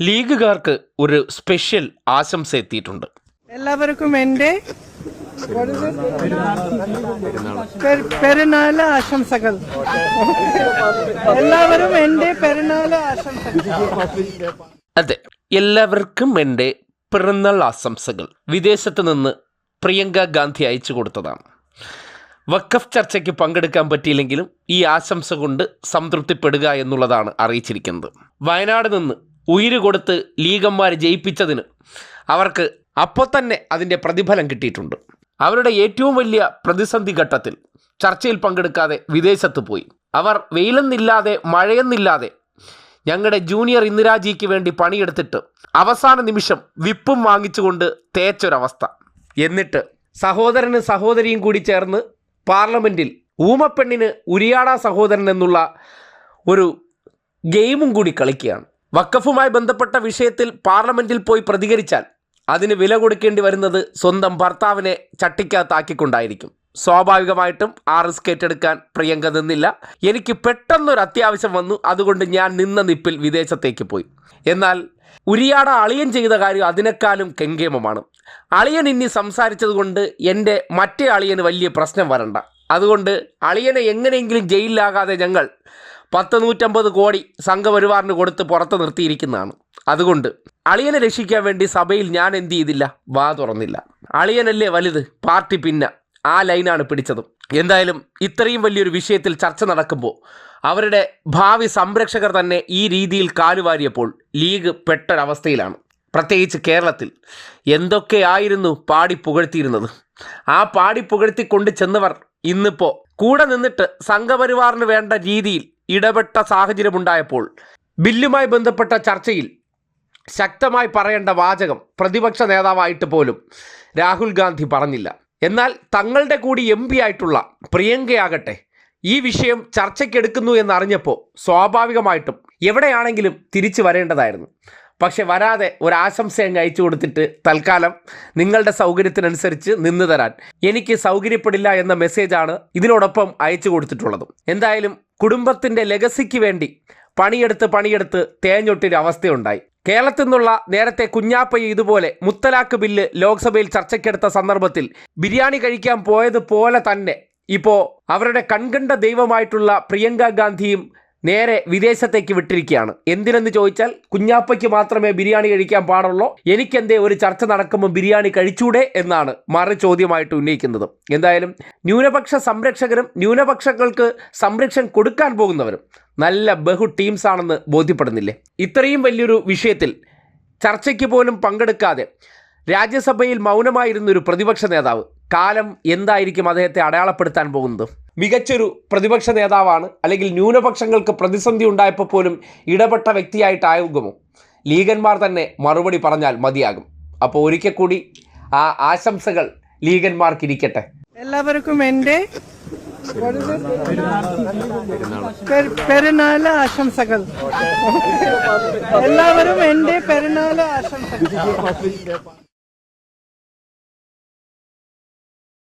ലീഗുകാർക്ക് ഒരു സ്പെഷ്യൽ ആശംസ എത്തിയിട്ടുണ്ട്. എല്ലാവർക്കും എന്റെ പെരുന്നാൾ ആശംസകൾ. എല്ലാവരും എന്റെ പെരുന്നാൾ ആശംസകൾ. അതെ എല്ലാവർക്കും എന്റെ പിറന്നാൾ ആശംസകൾ. വിദേശത്ത് നിന്ന് പ്രിയങ്ക ഗാന്ധി അയച്ചു കൊടുത്തതാണ്. വക്കഫ് ചർച്ചയ്ക്ക് പങ്കെടുക്കാൻ പറ്റിയില്ലെങ്കിലും ഈ ആശംസ കൊണ്ട് സംതൃപ്തിപ്പെടുക എന്നുള്ളതാണ് അറിയിച്ചിരിക്കുന്നത്. വയനാട് നിന്ന് ഉയിര് കൊടുത്ത് ലീഗന്മാർ ജയിപ്പിച്ചതിന് അവർക്ക് അപ്പോൾ തന്നെ അതിന്റെ പ്രതിഫലം കിട്ടിയിട്ടുണ്ട്. അവരുടെ ഏറ്റവും വലിയ പ്രതിസന്ധി ഘട്ടത്തിൽ ചർച്ചയിൽ പങ്കെടുക്കാതെ വിദേശത്ത് പോയി. അവർ വെയിലെന്നില്ലാതെ മഴയെന്നില്ലാതെ ഞങ്ങളുടെ ജൂനിയർ ഇന്ദിരാജിക്ക് വേണ്ടി പണിയെടുത്തിട്ട് അവസാന നിമിഷം വിപ്പും വാങ്ങിച്ചുകൊണ്ട് തേച്ചൊരവസ്ഥ. എന്നിട്ട് സഹോദരന് സഹോദരിയും കൂടി ചേർന്ന് പാർലമെന്റിൽ ഊമപ്പെണ്ണിന് ഉരിയാടാ സഹോദരൻ എന്നുള്ള ഒരു ഗെയിമും കൂടി കളിക്കുകയാണ്. വക്കഫുമായി ബന്ധപ്പെട്ട വിഷയത്തിൽ പാർലമെന്റിൽ പോയി പ്രതികരിച്ചാൽ അതിന് വില കൊടുക്കേണ്ടി വരുന്നത് സ്വന്തം ഭർത്താവിനെ ചട്ടിക്കകത്താക്കിക്കൊണ്ടായിരിക്കും. സ്വാഭാവികമായിട്ടും ആ റിസ്ക് ഏറ്റെടുക്കാൻ പ്രിയങ്ക നിന്നില്ല. എനിക്ക് പെട്ടെന്നൊരു അത്യാവശ്യം വന്നു. അതുകൊണ്ട് ഞാൻ നിന്ന നിപ്പിൽ വിദേശത്തേക്ക് പോയി. എന്നാൽ ഉരിയാട അളിയൻ ചെയ്ത കാര്യം അതിനേക്കാളും കെങ്കേമമാണ്. അളിയൻ ഇനി സംസാരിച്ചത് കൊണ്ട് എന്റെ മറ്റേ അളിയന് വലിയ പ്രശ്നം വരണ്ട. അതുകൊണ്ട് അളിയനെ എങ്ങനെയെങ്കിലും ജയിലിലാകാതെ ഞങ്ങൾ പത്ത് നൂറ്റമ്പത് കോടി സംഘപരിവാറിന് കൊടുത്ത് പുറത്ത് നിർത്തിയിരിക്കുന്നതാണ്. അതുകൊണ്ട് അളിയനെ രക്ഷിക്കാൻ വേണ്ടി സഭയിൽ ഞാൻ എന്ത് ചെയ്തില്ല? വാ തുറന്നില്ല. അളിയനല്ലേ വലുത്? പാർട്ടി പിന്നെ. ആ ലൈനാണ് പിടിച്ചതും. എന്തായാലും ഇത്രയും വലിയൊരു വിഷയത്തിൽ ചർച്ച നടക്കുമ്പോൾ അവരുടെ ഭാവി സംരക്ഷകർ തന്നെ ഈ രീതിയിൽ കാലുവാരിയപ്പോൾ ലീഗ് പെട്ടൊരവസ്ഥയിലാണ്. പ്രത്യേകിച്ച് കേരളത്തിൽ എന്തൊക്കെയായിരുന്നു പാടി പുകഴ്ത്തിയിരുന്നത്? ആ പാടി പുകഴ്ത്തിക്കൊണ്ട് ചെന്നവർ ഇന്നിപ്പോൾ കൂടെ നിന്നിട്ട് സംഘപരിവാറിന് വേണ്ട രീതിയിൽ ഇടപെട്ട സാഹചര്യമുണ്ടായപ്പോൾ ബില്ലുമായി ബന്ധപ്പെട്ട ചർച്ചയിൽ ശക്തമായി പറയേണ്ട വാചകം പ്രതിപക്ഷ നേതാവായിട്ട് പോലും രാഹുൽ ഗാന്ധി പറഞ്ഞില്ല. എന്നാൽ തങ്ങളുടെ കൂടി എം പി ആയിട്ടുള്ള പ്രിയങ്കയാകട്ടെ ഈ വിഷയം ചർച്ചയ്ക്കെടുക്കുന്നു എന്നറിഞ്ഞപ്പോൾ സ്വാഭാവികമായിട്ടും എവിടെയാണെങ്കിലും തിരിച്ചു വരേണ്ടതായിരുന്നു. പക്ഷെ വരാതെ ഒരു അങ്ങ് അയച്ചു കൊടുത്തിട്ട് തൽക്കാലം നിങ്ങളുടെ സൗകര്യത്തിനനുസരിച്ച് നിന്ന് തരാൻ. എനിക്ക് സൗകര്യപ്പെടില്ല എന്ന മെസ്സേജാണ് ഇതിനോടൊപ്പം അയച്ചു കൊടുത്തിട്ടുള്ളത്. എന്തായാലും കുടുംബത്തിന്റെ ലെഗസിക്ക് വേണ്ടി പണിയെടുത്ത് പണിയെടുത്ത് തേഞ്ഞൊട്ടൊരു അവസ്ഥയുണ്ടായി. കേരളത്തിൽ നിന്നുള്ള നേരത്തെ കുഞ്ഞാപ്പയ്യ ഇതുപോലെ മുത്തലാഖ് ബില്ല് ലോക്സഭയിൽ ചർച്ചയ്ക്കെടുത്ത സന്ദർഭത്തിൽ ബിരിയാണി കഴിക്കാൻ പോയതുപോലെ തന്നെ ഇപ്പോൾ അവരുടെ കൺകണ്ട ദൈവമായിട്ടുള്ള പ്രിയങ്ക ഗാന്ധിയും നേരെ വിദേശത്തേക്ക് വിട്ടിരിക്കുകയാണ്. എന്തിനെന്ന് ചോദിച്ചാൽ കുഞ്ഞാപ്പയ്ക്ക് മാത്രമേ ബിരിയാണി കഴിക്കാൻ പാടുള്ളൂ. എനിക്കെന്തേ ഒരു ചർച്ച നടക്കുമ്പോൾ ബിരിയാണി കഴിച്ചൂടെ എന്നാണ് മറു ചോദ്യമായിട്ട് ഉന്നയിക്കുന്നത്. എന്തായാലും ന്യൂനപക്ഷ സംരക്ഷകരും ന്യൂനപക്ഷങ്ങൾക്ക് സംരക്ഷണം കൊടുക്കാൻ പോകുന്നവരും നല്ല ബഹു ടീംസ് ആണെന്ന് ബോധ്യപ്പെടുന്നില്ലേ? ഇത്രയും വലിയൊരു വിഷയത്തിൽ ചർച്ചയ്ക്ക് പോലും പങ്കെടുക്കാതെ രാജ്യസഭയിൽ മൗനമായിരുന്ന ഒരു പ്രതിപക്ഷ നേതാവ് കാലം എന്തായിരിക്കും അദ്ദേഹത്തെ അടയാളപ്പെടുത്താൻ പോകുന്നത്? മികച്ചൊരു പ്രതിപക്ഷ നേതാവാണ് അല്ലെങ്കിൽ ന്യൂനപക്ഷങ്ങൾക്ക് പ്രതിസന്ധി ഉണ്ടായപ്പോൾ പോലും ഇടപെട്ട വ്യക്തിയായിട്ടാകുമോ ലീഗന്മാർ തന്നെ മറുപടി പറഞ്ഞാൽ മതിയാകും. അപ്പോൾ ഒരിക്കൽ കൂടി ആ ആശംസകൾ ലീഗന്മാർക്കിരിക്കട്ടെ. എല്ലാവർക്കും എന്റെ പെരുന്നാൽ? ആശംസകൾ. എല്ലാവരും എന്റെ പെരുന്നാൽ ആശംസകൾ.